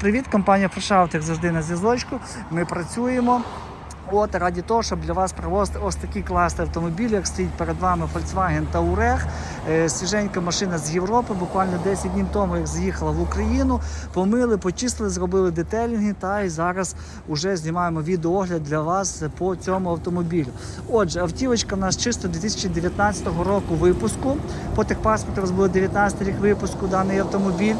Привіт, компанія Фрешаут, як завжди на зв'язочку. Ми працюємо. От раді того, щоб для вас привозити ось такі класні автомобілі, як стоїть перед вами Volkswagen. Е, Свіженька машина з Європи. Буквально 10 днів тому, як заїхала в Україну, помили, почистили, зробили детелінги. Та і зараз вже знімаємо відеоогляд для вас по цьому автомобілю. Отже, автівочка у нас чисто 2019 року випуску. По техпаспорту у вас буде 19 рік випуску даний автомобіль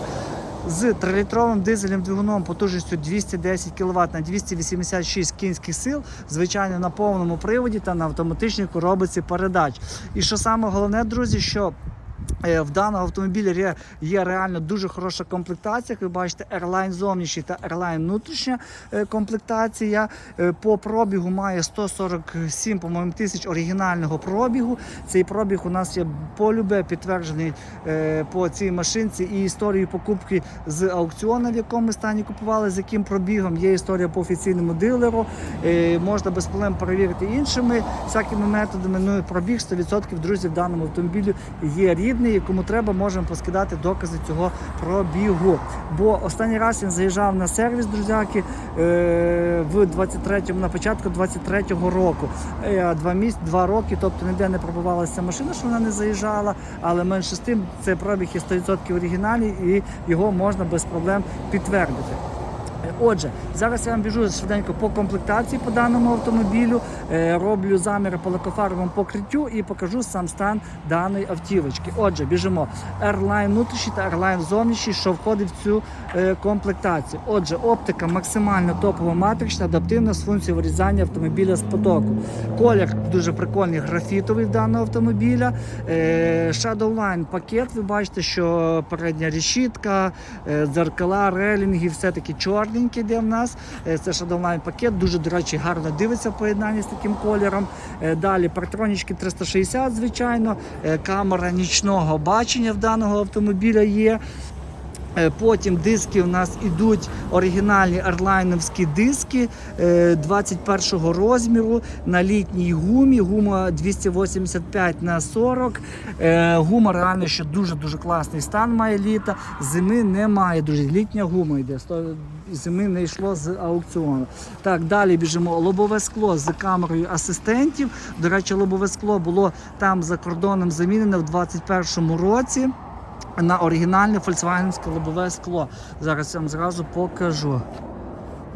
з 3-літровим дизельним двигуном потужністю 210 кВт на 286 кінських сил, звичайно, на повному приводі та на автоматичній коробиці передач. І що саме головне, друзі, що в даного автомобіля є, реально дуже хороша комплектація. Як ви бачите, Airline зовнішній та Airline внутрішня е, комплектація. Е, По пробігу має 147, по-моєму, тисяч оригінального пробігу. Цей пробіг у нас є полюбе підтверджений е, по цій машинці і історію покупки з аукціону, в якому стані купували, з яким пробігом. Є історія по офіційному дилеру. Е, Можна без проблем перевірити іншими всякими методами. Ну і пробіг 100% друзі в даному автомобілі є рідний, якому треба, можемо поскидати докази цього пробігу. Бо останній раз він заїжджав на сервіс, друзяки, е, в 23-му, на початку 23-го року. Е, Два місяці, два роки, тобто ніде не пробувалася машина, що вона не заїжджала, але менше з тим цей пробіг є 100% оригінальний і його можна без проблем підтвердити. Е, Отже, зараз я вам біжу швиденько по комплектації по даному автомобілю, е, роблю заміри по лакофаровому покриттю і покажу сам стан даної автівочки. Отже, біжимо Airline внутрішній та Airline зовнішній, що входить в цю е, комплектацію. Отже, оптика максимально топова матрична, адаптивна з функцією вирізання автомобіля з потоку. Колір дуже прикольний графітовий в даного автомобіля. Shadowline пакет. Ви бачите, що передня решітка, дзеркала, релінги, все таки чорненькі, де в нас. Е, Це Shadowline пакет. Дуже, до речі, гарно дивиться в поєднанні з таким кольором. Е, Далі партронічки 360, звичайно. Е, Камера нічного бачення в даного автомобіля є. Потім диски у нас ідуть оригінальні арлайновські диски е, 21 розміру на літній гумі. Гума 285 на 40. Е, Гума реально ще дуже-дуже класний стан має літа. Зими немає. Дуже літня гума йде. Зими не йшло з аукціону. Так, далі біжимо. Лобове скло з камерою асистентів. До речі, лобове скло було там за кордоном замінене в 2021 році на оригінальне фольксвагенське лобове скло. Зараз я вам зразу покажу.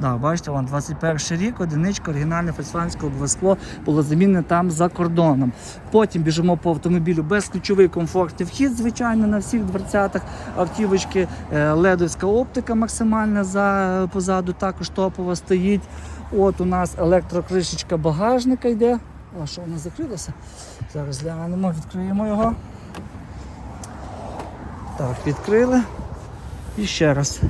Да, бачите, вон 21 рік, одиничка, оригінальне фольксвагенське лобове скло було замінене там за кордоном. Потім біжимо по автомобілю безключовий комфортний вхід, звичайно, на всіх дверцятах автівочки. Е, Ледовська оптика максимальна за, позаду також топова стоїть. От у нас електрокришечка багажника йде. А що вона закрилася? Зараз глянемо, відкриємо його. Так, відкрили. І ще раз.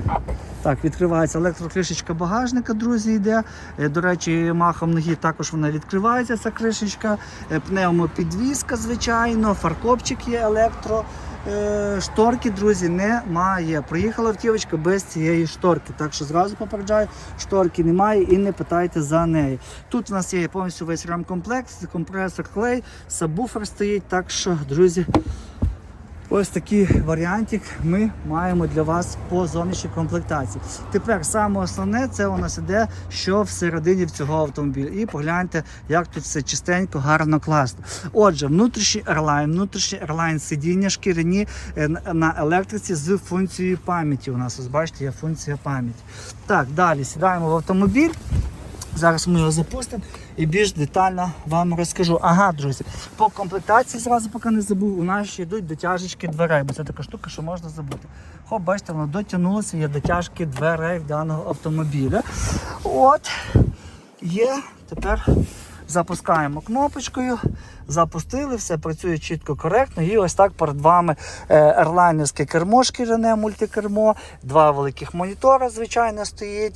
Так, відкривається електрокришечка багажника, друзі, йде. Е, До речі, махом ноги також вона відкривається, ця кришечка. Е, Пневмопідвізка, звичайно, фаркопчик є електро. Е, Шторки, друзі, немає. Приїхала автівочка без цієї шторки. Так що зразу попереджаю, шторки немає і не питайте за неї. Тут у нас є повністю весь ремкомплект, компресор клей, сабвуфер стоїть. Так що, друзі, Ось такий варіантик ми маємо для вас по зовнішній комплектації. Тепер саме основне це у нас іде, що всередині в цього автомобіля. І погляньте, як тут все чистенько, гарно, класно. Отже, внутрішній Airline, внутрішній Airline сидіння шкіряні е, на електриці з функцією пам'яті. У нас ось бачите, є функція пам'яті. Так, далі сідаємо в автомобіль. Зараз ми його запустимо і більш детально вам розкажу. Ага, друзі, по комплектації зразу поки не забув, у нас ще йдуть дотяжечки дверей, бо це така штука, що можна забути. Хоп, бачите, воно дотягнулося, є дотяжки дверей даного автомобіля. От, є. Тепер запускаємо кнопочкою. Запустили, все працює чітко, коректно. І ось так перед вами ерлайнерське кермо шкіряне мультикермо, два великих монітора, звичайно, стоїть.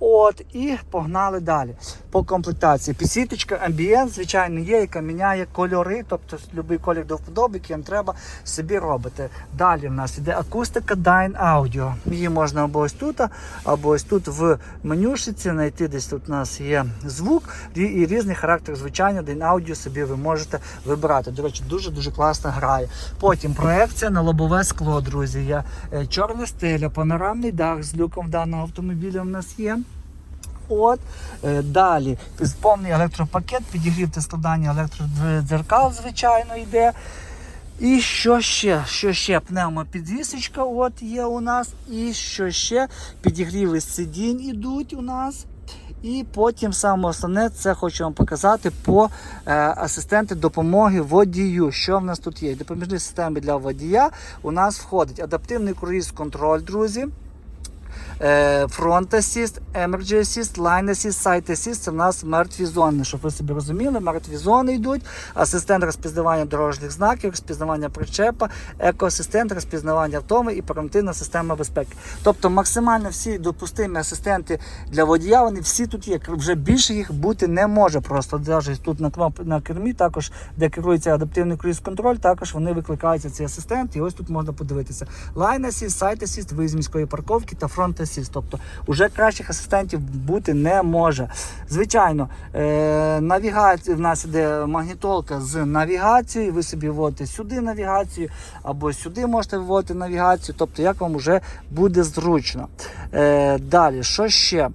От, і погнали далі. По комплектації. Підсвіточка амбієнт, звичайно, є, яка міняє кольори, тобто будь-який колір до вподоби, який вам треба собі робити. Далі в нас іде акустика Dyn Audio. Її можна або ось тут, або ось тут в менюшиці знайти. Десь тут у нас є звук і, і різні електро, звичайно, один аудіо собі ви можете вибирати. До речі, дуже-дуже класно грає. Потім проекція на лобове скло, друзі. Є е, чорна стиля, панорамний дах з люком даного автомобіля в нас є. От е, далі повний електропакет, підігрів та складання електродзеркал, звичайно, йде. І що ще? Що ще? Пневмопідвісочка от є у нас. І що ще? Підігріви сидінь ідуть у нас. І потім саме основне, це хочу вам показати по е, асистенти допомоги водію. Що в нас тут є? Допоміжні системи для водія. У нас входить адаптивний круїз-контроль, друзі. Е, Front Assist, Emergency Assist, Line Assist, Side Assist це в нас мертві зони. Щоб ви собі розуміли, мертві зони йдуть. Асистент розпізнавання дорожніх знаків, розпізнавання причепа, екоасистент, розпізнавання втоми і превентивна система безпеки. Тобто максимально всі допустимі асистенти для водія, вони всі тут є. Вже більше їх бути не може. Просто навіть тут на кноп на кермі, також де керується адаптивний круїз-контроль, також вони викликаються ці асистенти. І ось тут можна подивитися. Line Assist, Side Assist, виїзд міської парковки та Front Assist. Тобто уже кращих асистентів бути не може. Звичайно, е, навігація в нас іде магнітолка з навігацією. Ви собі вводите сюди навігацію, або сюди можете вводити навігацію. Тобто, як вам вже буде зручно. Е, далі, що ще?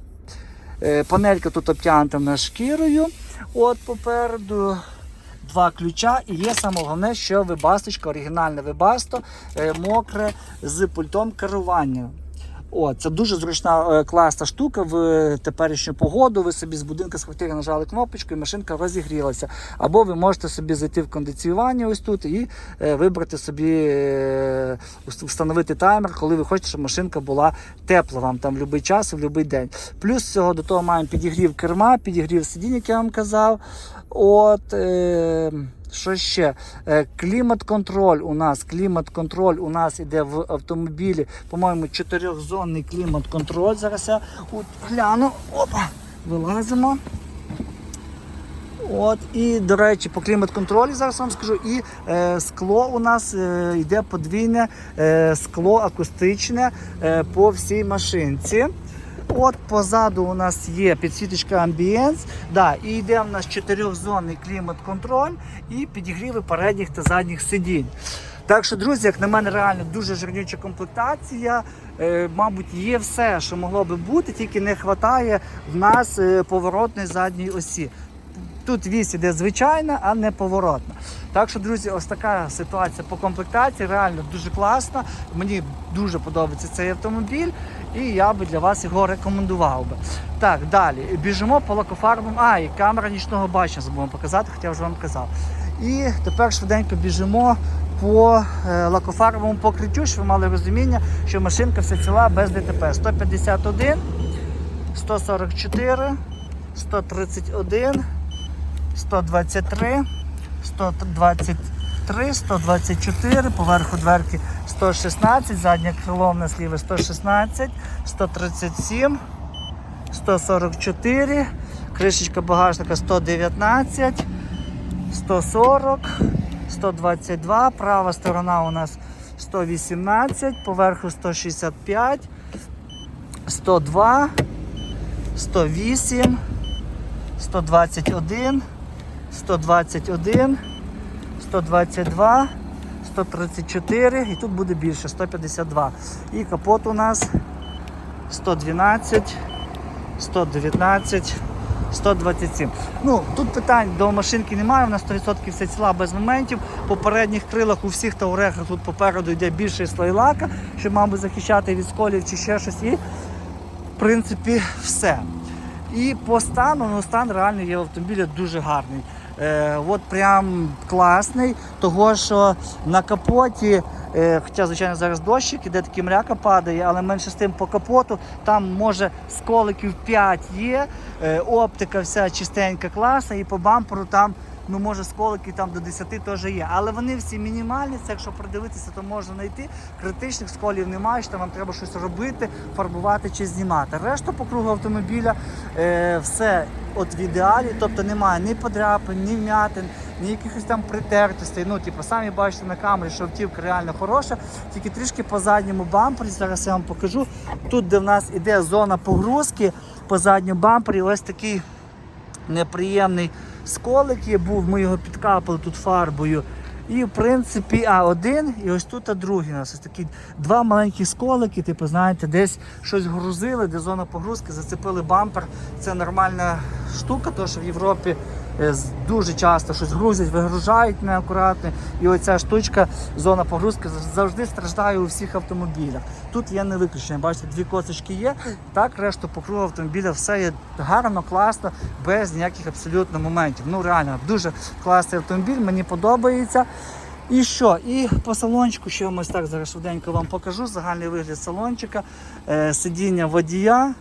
Е, панелька тут обтягнута шкірою. От попереду. Два ключа і є саме головне, що вибасточка, оригінальне вибасто, е, мокре з пультом керування. О, це дуже зручна е, класна штука в е, теперішню погоду. Ви собі з будинку з квартири нажали кнопочку і машинка розігрілася. Або ви можете собі зайти в кондиціювання ось тут і е, вибрати собі, встановити таймер, коли ви хочете, щоб машинка була тепла вам там в будь-який час, в будь-який день. Плюс цього до того маємо підігрів керма, підігрів сидінь, як я вам казав. От. Е, що ще? Е, Клімат-контроль у нас. Клімат-контроль у нас іде в автомобілі. По-моєму, чотирьохзонний клімат-контроль. Зараз я от гляну. Опа! Вилазимо. От, і, до речі, по клімат-контролі зараз вам скажу. І е, скло у нас е, йде подвійне е, скло акустичне е, по всій машинці. От позаду у нас є підсвіточка Ambience, да, і йде у нас чотирьохзонний клімат-контроль і підігріви передніх та задніх сидінь. Так що, друзі, як на мене, реально дуже жирнюча комплектація. Е, мабуть, є все, що могло би бути, тільки не вистачає в нас е, поворотної задньої осі. Тут вісь іде звичайна, а не поворотна. Так що, друзі, ось така ситуація по комплектації. Реально дуже класна. Мені дуже подобається цей автомобіль, і я би для вас його рекомендував би. Так, далі. Біжимо по лакофарбам. А, і камера нічного бачення забув показати, хоча вже вам казав. І тепер швиденько біжимо по е, лакофарбовому покриттю, щоб ви мали розуміння, що машинка вся ціла без ДТП. 151, 144, 131. 123, 123, 124, поверху дверки 116, заднє крило в нас ліве 116, 137, 144, кришечка багажника 119, 140, 122, права сторона у нас 118, поверху 165, 102, 108, 121, 121, 122, 134 і тут буде більше 152. І капот у нас 112, 119, 127. Ну, тут питань до машинки немає, вона 100% все ціла без моментів. По передніх крилах у всіх таурехах тут попереду йде більше слой лака, щоб, мабуть, захищати від сколів чи ще щось. І, в принципі, все. І по стану, ну стан реально є в автомобілі дуже гарний. Е, от прям класний, того що на капоті, е, хоча, звичайно, зараз дощик, іде такі мряка падає, але менше з тим по капоту, там може сколиків 5 є, е, оптика вся чистенька, класна, і по бамперу там. Ну, може, сколики там до 10 теж є. Але вони всі мінімальні. Це якщо придивитися, то можна знайти. Критичних сколів немає, що там вам треба щось робити, фарбувати чи знімати. Решта по кругу автомобіля е, все от в ідеалі, тобто немає ні подряпин, ні вмятин, ні якихось там притертостей. Ну, типу, самі бачите на камері, що автівка реально хороша, тільки трішки по задньому бампері. Зараз я вам покажу. Тут, де в нас іде зона погрузки, по задньому бампері, ось такий неприємний сколик є, був, ми його підкапали тут фарбою. І в принципі, а один, і ось тут а другий у нас. Ось такі два маленькі сколики, типу, знаєте, десь щось грузили, де зона погрузки, зацепили бампер. Це нормальна штука, тому що в Європі дуже часто щось грузять, вигружають неакуратно. І оця штучка, зона погрузки завжди страждає у всіх автомобілях. Тут є не виключення. Бачите, дві косочки є. Так, решту по кругу автомобіля все є гарно, класно, без ніяких абсолютно моментів. Ну реально, дуже класний автомобіль, мені подобається. І що? І по салончику, ще вам ось так зараз швиденько вам покажу. Загальний вигляд салончика, Е, сидіння водія.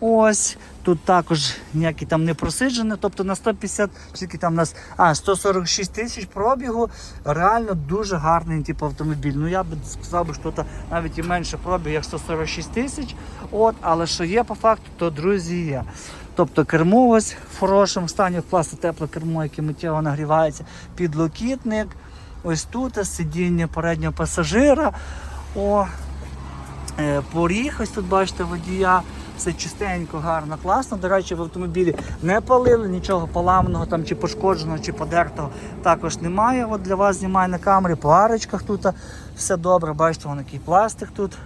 Ось тут також ніякі там не просиджені, тобто на 150, скільки там у нас, а 146 тисяч пробігу. Реально дуже гарний типу, автомобіль. Ну я би сказав, що тут навіть і менше пробіг, як 146 тисяч. От, але що є по факту, то друзі є. Тобто кермо ось в хорошому стані, класне тепле кермо, яке миттєво нагрівається, підлокітник. Ось тут сидіння переднього пасажира. О, Е, поріг, ось тут бачите водія, все чистенько, гарно, класно. До речі, в автомобілі не палили, нічого поламаного там чи пошкодженого, чи подертого також немає. От для вас знімаю на камері, по арочках тут все добре. Бачите, вон який пластик тут.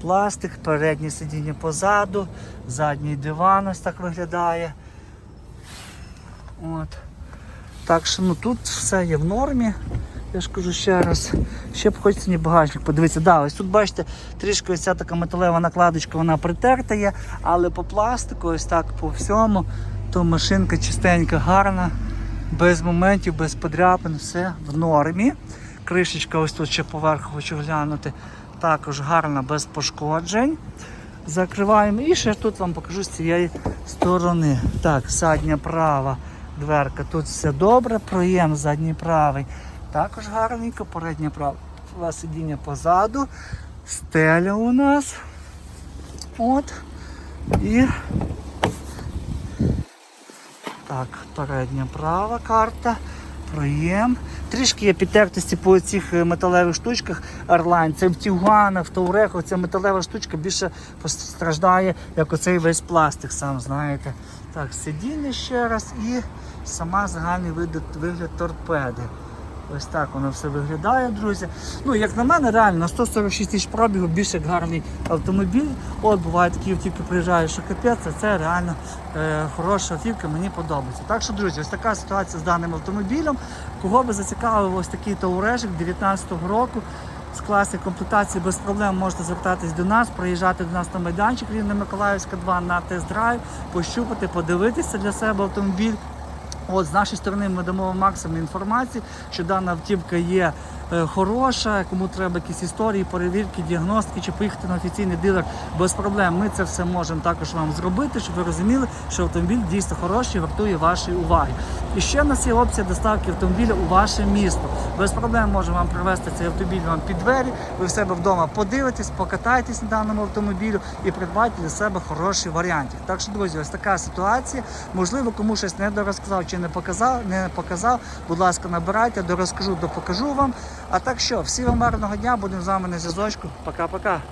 Пластик, переднє сидіння позаду, задній диван ось так виглядає. От. Так що ну, тут все є в нормі. Я ж кажу ще раз. Ще б хочеться мені багажник подивитися. Да, ось тут бачите, трішки ось ця така металева накладочка, вона притерта є, але по пластику, ось так по всьому, то машинка чистенька, гарна, без моментів, без подряпин, все в нормі. Кришечка ось тут ще поверху хочу глянути. Також гарна, без пошкоджень. Закриваємо. І ще тут вам покажу з цієї сторони. Так, задня права дверка. Тут все добре, проєм задній правий. Також гарненько, переднє праве сидіння позаду. Стеля у нас. От. І так, передня права карта. Проєм. Трішки є підтертості по цих е, металевих штучках Airline. Це в Тігуанах, в Таурехах, ця металева штучка більше постраждає, як оцей весь пластик, сам знаєте. Так, сидіння ще раз і сама загальний вигляд торпеди. Ось так воно все виглядає, друзі. Ну, як на мене, реально на 146 тисяч пробігу більш як гарний автомобіль. От бувають такі автівки приїжджають, що капець, це реально е, хороша автівка, мені подобається. Так що, друзі, ось така ситуація з даним автомобілем. Кого би зацікавив ось такий таурежик 19-го року. З класної комплектації без проблем можете звертатись до нас, приїжджати до нас на майданчик Рівне Миколаївська 2 на тест-драйв, пощупати, подивитися для себе автомобіль. От з нашої сторони ми дамо максимум інформації, що дана автівка є хороша, кому треба якісь історії, перевірки, діагностики чи поїхати на офіційний дилер без проблем. Ми це все можемо також вам зробити, щоб ви розуміли, що автомобіль дійсно хороший, вартує вашої уваги. І ще в нас є опція доставки автомобіля у ваше місто. Без проблем можемо вам привезти цей автомобіль вам під двері. Ви в себе вдома подивитесь, покатайтесь на даному автомобілю і придбайте для себе хороший варіантик. Так що, друзі, ось така ситуація. Можливо, кому щось не дорозказав чи не показав, не показав. Будь ласка, набирайте, дорозкажу, допокажу вам. А так що, всі вам гарного дня, будемо з вами на зв'язочку. Пока-пока.